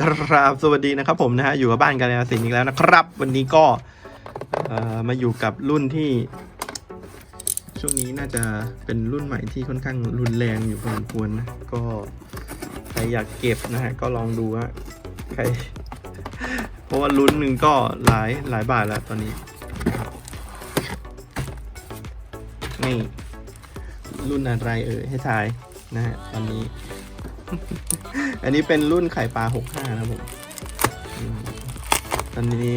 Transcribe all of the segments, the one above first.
ครับสวัสดีนะครับผมนะฮะอยู่กับบ้านการยาสินอีกแล้วนะครับ วันนี้ก็มาอยู่กับรุ่นที่ ช่วงนี้น่าจะเป็นรุ่นใหม่ที่ค่อนข้างรุนแรงอยู่พอสมควรนะก็ใครอยากเก็บนะฮะก็ลองดูฮะใคร เพราะว่ารุ่นหนึ่งก็หลายหลายบาทแล้วตอนนี้นี่รุ่นอะไรเอ่ยให้ทายนะฮะตอนนี้ อันนี้เป็นรุ่นไข่ปลา 65 นะผมอืมตอนนี้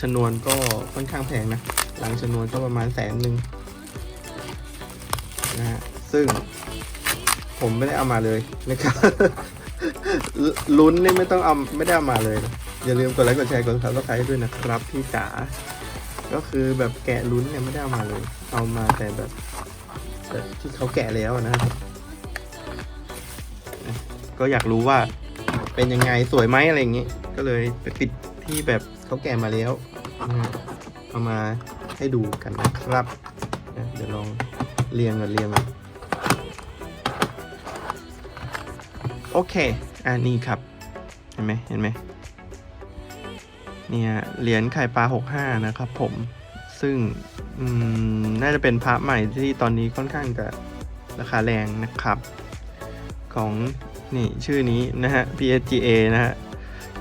ชนวนก็ค่อนข้างแพงนะ หลังชนวนก็ประมาณแสนหนึ่งนะฮะ ซึ่งผมไม่ได้เอามาเลยนะครับลุ้นนี่ไม่ต้องเอาไม่ได้เอามาเลยนะอย่าลืมกดไลค์กดแชร์กดซับสไครต์ด้วยนะครับพี่จ๋าก็คือแบบแกะลุ้นเนี่ยไม่ได้เอามาเลย เอามาแต่แบบแบบที่เขาแกะแล้วนะครับ ก็อยากรู้ว่าเป็นยังไงสวยไหมอะไรอย่างงี้ก็เลยไปปิดที่แบบเขาแก่มาแล้วนะเอามาให้ดูกันนะครับเดี๋ยวลองเรียงกันเรียงกันโอเคอันนี้ครับ เห็นไหมเห็นไหมเนี่ยเหรียญไข่ปลา65นะครับผมซึ่งน่าจะเป็นพระใหม่ที่ตอนนี้ค่อนข้างจะราคาแรงนะครับ ของ นี่ชื่อนี้นะฮะ PSGA นะฮะ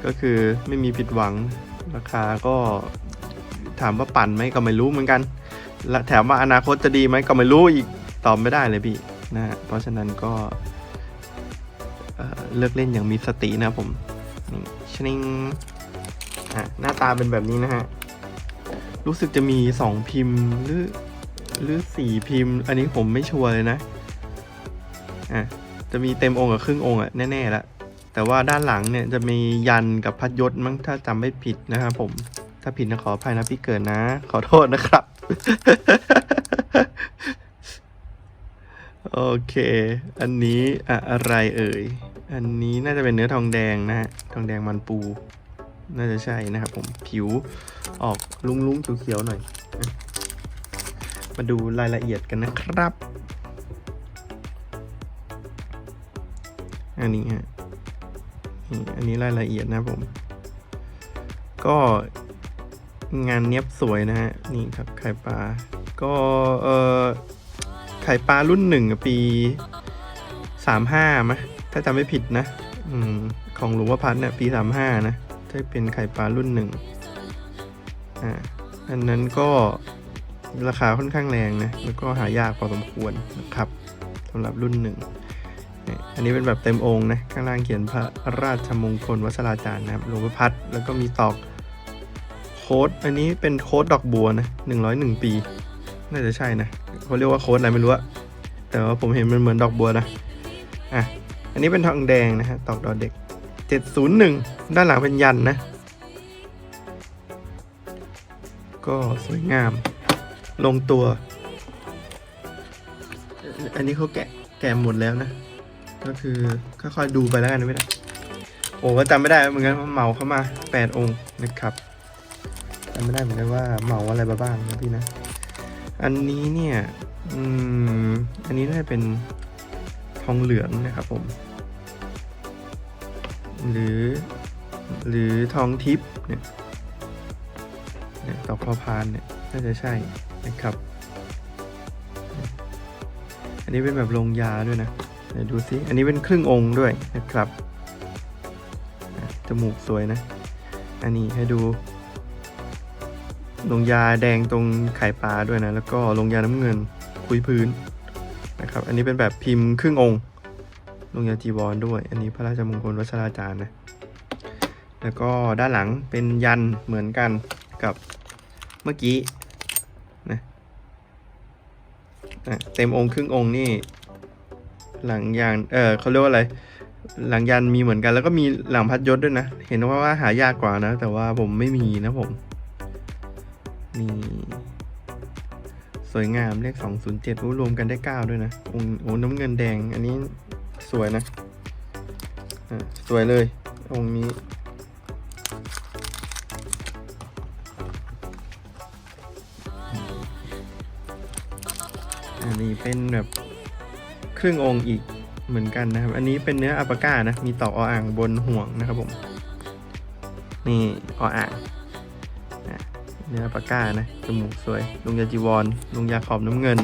ก็คือไม่มีผิดหวังราคาก็ถามว่าปั่นไหมก็ไม่รู้เหมือนกัน และแถมว่าอนาคตจะดีไหมก็ไม่รู้อีกตอบไม่ได้เลยพี่นะฮะเพราะฉะนั้นก็เเลือกเล่นอย่างมีสตินะผมนี่ชนิงอะหน้าตาเป็นแบบนี้นะฮะ รู้สึกจะมี 2 พิมพ์หรือหรือสี่พิมพ์ อันนี้ผมไม่ชัวร์เลยนะ อะ จะมีเต็มองค์กับครึ่งองค์อะแน่ๆละแต่ว่าด้านหลังเนี่ยจะมียันกับพัดยศมั้งถ้าจำไม่ผิดนะครับผมถ้าผิดนะขออภัยนะพี่เกิดนะ ขอโทษนะครับ โอเค อันนี้อะอะไรเอ่ย อันนี้น่าจะเป็นเนื้อทองแดงนะฮะ ทองแดงมันปู น่าจะใช่นะครับผม ผิวออกลุ้งๆเขียวๆหน่อย มาดูรายละเอียดกันนะครับ อันนี้ฮะนี่อันนี้รายละเอียดนะผม ก็งานเนี้ยบสวยนะฮะ นี่ครับไข่ปลา ก็เออไข่ปลารุ่นหนึ่งปีสามห้ามะถ้าจำไม่ผิดนะอืมของหลวงพ่อพัดเนี่ยปีสามห้านะถ้าเป็นไข่ปลารุ่นหนึ่งอ่าอันนั้นก็ราคาค่อนข้างแรงนะ แล้วก็หายากพอสมควรนะครับสำหรับรุ่นหนึ่ง อันนี้เป็นแบบเต็มองค์นะ ข้างล่างเขียนพระราชมงคลวัชราจารย์นะครับหลวงพ่อพัดแล้วก็มีตอกโค้ดอันนี้เป็นโค้ดดอกบัวนะหนึ่งร้อยหนึ่งปี น่าจะใช่นะเขาเรียกว่าโค้ดอะไรไม่รู้อะแต่ว่าผมเห็นมันเหมือนดอกบัวนะอะอันนี้เป็นทองแดงนะฮะตอกดอกเด็กเจ็ดศูนย์หนึ่งด้านหลังเป็นยันนะ ก็สวยงาม ลงตัว อันนี้เขาแกะแกะหมดแล้วนะ ก็คือค่อยๆดูไปแล้วกันนะไม่ได้โอ้ก็จำไม่ได้เหมือนกันว่าเหมาเข้ามาแปดองค์นะครับจำไม่ได้เหมือนกันว่าเหมาอะไรบ้างนะพี่นะ อันนี้เนี่ยอืมอันนี้น่าจะเป็นทองเหลืองนะครับผม หรือ หรือทองทิพย์เนี่ยเนี่ยตอกพอพานเนี่ยน่าจะใช่นะครับ อันนี้เป็นแบบลงยาด้วยนะ ดูสิ อันนี้เป็นครึ่งองค์ด้วยนะครับ จมูกสวยนะ อันนี้ให้ดู ลงยาแดงตรงไข่ปลาด้วยนะ แล้วก็ลงยาน้ำเงินคุยพื้นนะครับ อันนี้เป็นแบบพิมพ์ครึ่งองค์ ลงยาจีวรด้วย อันนี้พระราชมงคลวัชราจารย์นะ แล้วก็ด้านหลังเป็นยันเหมือนกันกับเมื่อกี้นะอะเต็มองค์ครึ่งองค์นี่ หลังยานเออเขาเรียกว่าอะไร หลังยันมีเหมือนกัน แล้วก็มีหลังพัดยศด้วยนะ เห็นว่าว่าหายากกว่านะ แต่ว่าผมไม่มีนะผมนี่สวยงามเลข207อู้รวมกันได้ 9 ด้วยนะองค์โอ้น้ำเงินแดง อันนี้สวยนะอะสวยเลย องค์นี้ อันนี้เป็นแบบ รึ่งองค์อีกเหมือนกันนะครับ อันนี้เป็นเนื้ออัปปาก้านะ มีตอกออ่างบนห่วงนะครับผม นี่ออ่างเนื้อปากก้านะจมูกสวยลุงยาจีวรลุงยาขอบน้ำเงิน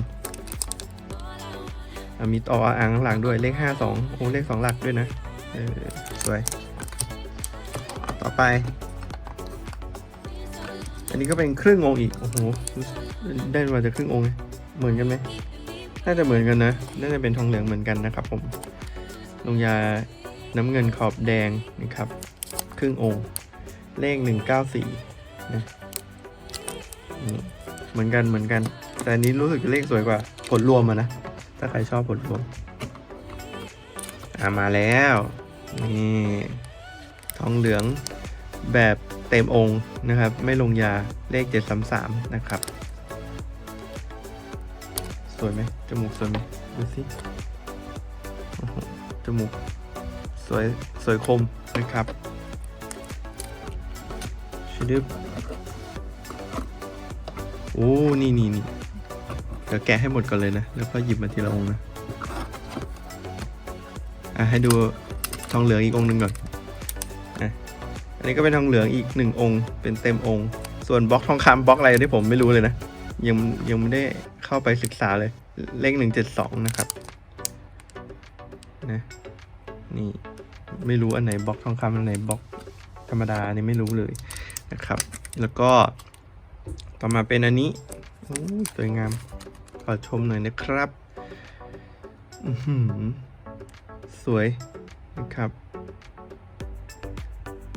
มีต่ออ่างข้างหลังด้วยเลขห้าสองโอ้เลขสองหลักด้วยนะเออสวย ต่อไป อันนี้ก็เป็นครึ่งองค์อีก โอ้โห ได้มาจากครึ่งองค์ เหมือนกันไหม น่าจะเหมือนกันนะ น่าจะเป็นทองเหลืองเหมือนกันนะครับผม ลงยาน้ำเงินขอบแดงนะครับ ครึ่งองค์ เลขหนึ่งเก้าสี่นะนี่เหมือนกันเหมือนกัน แต่อันนี้รู้สึกเลขสวยกว่า ผลรวมอะนะ ถ้าใครชอบผลรวม อ่ามาแล้ว นี่ทองเหลืองแบบเต็มองค์นะครับ ไม่ลงยาเลข 733 นะครับ สวยไหมจมูกสวยไหมดูสิจมูกสวยสวยคมนะครับชิดึบโอ้นี่นี่นี่เดี๋ยวแกะให้หมดก่อนเลยนะ แล้วก็หยิบมาทีละองค์นะ อะให้ดูทองเหลืองอีกองค์หนึ่งก่อนอะอันนี้ก็เป็นทองเหลืองอีกหนึ่งองค์ เป็นเต็มองค์ ส่วนบล็อกทองคำบล็อกอะไรที่ผมไม่รู้เลยนะ ยังยังไม่ได้ เข้าไปศึกษาเลย เลขหนึ่งเจ็ดสองนะครับนะนี่ไม่รู้อันไหนบล็อกทองคำอันไหนบล็อกธรรมดาอันนี้ไม่รู้เลยนะครับ แล้วก็ต่อมาเป็นอันนี้สวยงาม ขอชมหน่อยนะครับอือหือสวยนะครับ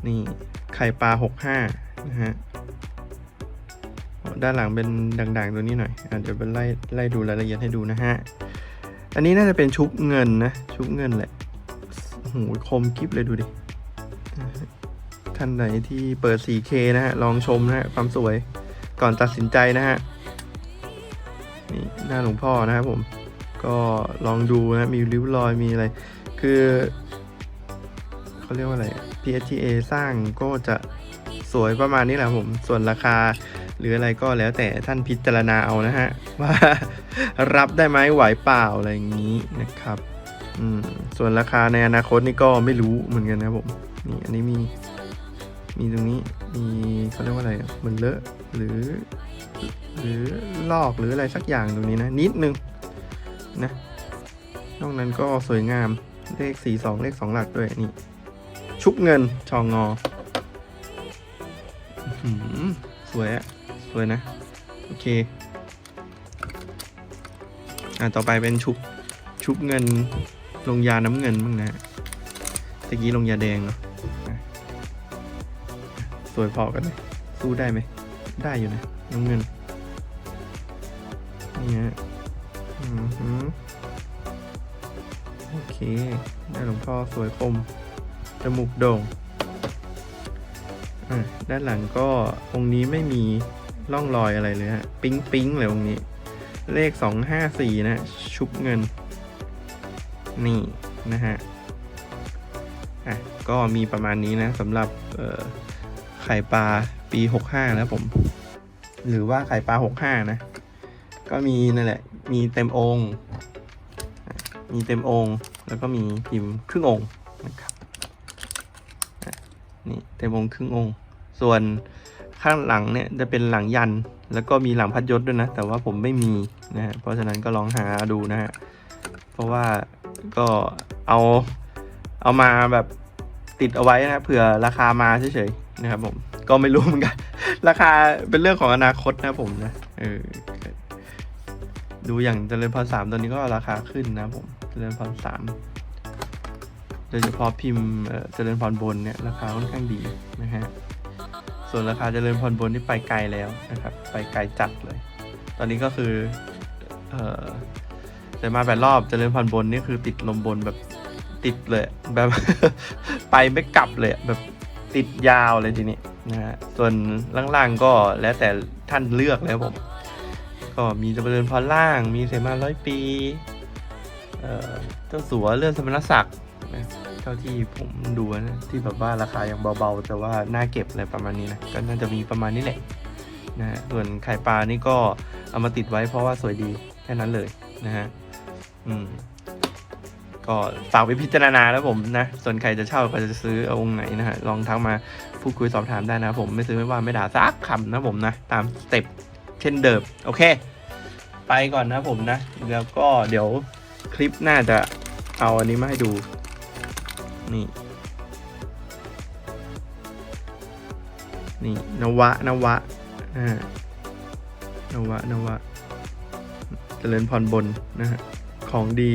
นี่ไข่ปลาหกห้านะฮะ ด้านหลังเป็นด่างๆตัวนี้หน่อยอะเดี๋ยวไปไล่ไล่ดูรายละเอียดให้ดูนะฮะ อันนี้น่าจะเป็นชุบเงินนะ ชุบเงินแหละโอ้โหคมกิฟเลยดูดิ ท่านไหนที่เปิด 4K นะฮะ ลองชมนะฮะ ความสวยก่อนตัดสินใจนะฮะ นี่หน้าหลวงพ่อนะครับผม ก็ลองดูนะ มีริ้วรอยมีอะไร คือ เขาเรียกว่าอะไร PSTA สร้างก็จะสวยประมาณนี้แหละผม ส่วนราคาหรืออะไรก็แล้วแต่ท่านพิจารณาเอานะฮะ ว่ารับได้ไหมไหวเปล่าอะไรอย่างนี้นะครับอืมส่วนราคาในอนาคตนี่ก็ไม่รู้เหมือนกันนะผมนี่อันนี้มีมีตรงนี้มีเขาเรียกว่าอะไรเหมือนเลอะหรือ หรือลอกหรืออะไรสักอย่างตรงนี้นะ นิดนึงนะนอกนั้นก็สวยงามเลขสีสองเลขสองหลักด้วยนี่ ชุบเงินชองงอสวยอะสวยนะ โอเค อะต่อไปเป็นชุบชุบเงินลงยาน้ำเงินบ้างนะตะกี้ลงยาแดงเนาะสวยพอกันไหมสู้ได้ไหม ได้อยู่นะน้ำเงินนี่ฮะอือโอเค ได้หลวงพ่อสวยคม จมูกโด่งอะด้านหลังก็องค์นี้ไม่มีร่องรอยอะไรเลยฮะ ปิ๊งปิ๊งเลยองค์นี้ เลขสองห้าสี่นะ ชุบเงิน นี่นะฮะ อะ ก็มีประมาณนี้นะสำหรับเอ่อไข่ปลาปี 65แล้วผม หรือว่าไข่ปลา 65 นะ ก็มีนั่นแหละ มีเต็มองค์ มีเต็มองค์ แล้วก็มีพิมพ์ครึ่งองค์นะครับ นี่เต็มองค์ครึ่งองค์ ส่วนข้างหลังเนี่ยจะเป็นหลังยัน แล้วก็มีหลังพัดยศด้วยนะ แต่ว่าผมไม่มีนะฮะเพราะฉะนั้นก็ลองหาดูนะฮะเพราะว่าก็เอาเอามาแบบติดเอาไว้นะเผื่อราคามาเฉยๆนะครับผมก็ไม่รู้เหมือนกัน ราคาเป็นเรื่องของอนาคตนะผมนะเออดูอย่างเจริญพรสามตัวนี้ก็ราคาขึ้นนะผมเจริญพรสาม โดยเฉพาะพิมพ์เจริญพรบนเนี่ยราคาค่อนข้างดีนะฮะ ส่วนราคาเจริญพรบนนี่ไปไกลแล้วนะครับ ไปไกลจัดเลย ตอนนี้ก็คือเอ่อแต่มาแปดรอบเจริญพรบนนี่คือติดลมบนแบบติดเลยแบบไปไม่กลับเลยแบบติดยาวเลยทีนี้นะฮะ ส่วนล่างๆก็แล้วแต่ท่านเลือกแล้วผม ก็มีเจริญพรล่าง มีเสมาร้อยปีเอ่อเจ้าสัวเลื่อนสมณศักดิ์ นะเท่าที่ผมดูนะที่แบบว่าราคายังเบาๆ แต่ว่าน่าเก็บอะไรประมาณนี้นะก็น่าจะมีประมาณนี้แหละนะฮะส่วนไข่ปลานี่ก็เอามาติดไว้เพราะว่าสวยดีแค่นั้นเลยนะฮะอืมก็ฝากไปพิจารณาแล้วผมนะ ส่วนใครจะเช่าก็จะซื้อเอาองค์ไหนนะฮะลองทักมาพูดคุยสอบถามได้นะผมไม่ซื้อไม่ว่าไม่ด่าซักคำนะผมนะ ตามสเต็ปเช่นเดิมโอเค ไปก่อนนะผมนะ แล้วก็เดี๋ยวคลิปหน้าจะเอาอันนี้มาให้ดู นี่ นี่นวะนวะอ่านวะนวะเจริญพรบนนะฮะของดี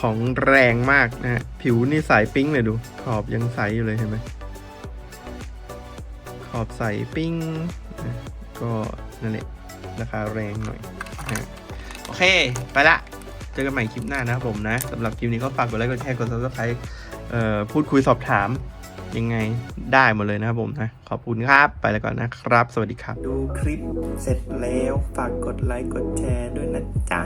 ของแรงมากนะฮะผิวนี่ใสปิ้งเลยดู ขอบยังใสอยู่เลยเห็นไหมขอบใสปิ้งนะก็นั่นแหละราคาแรงหน่อยนะฮะโอเค ไปละ เจอกันใหม่คลิปหน้านะครับผมนะสำหรับคลิปนี้ก็ฝากกดไลค์กดแชร์กด subscribe พูดคุยสอบถามยังไงได้หมดเลยนะครับผมนะ ขอบคุณครับ ไปแล้วก่อนนะครับ สวัสดีครับ ดูคลิปเสร็จแล้วฝากกดไลค์กดแชร์ด้วยนะจ๊ะ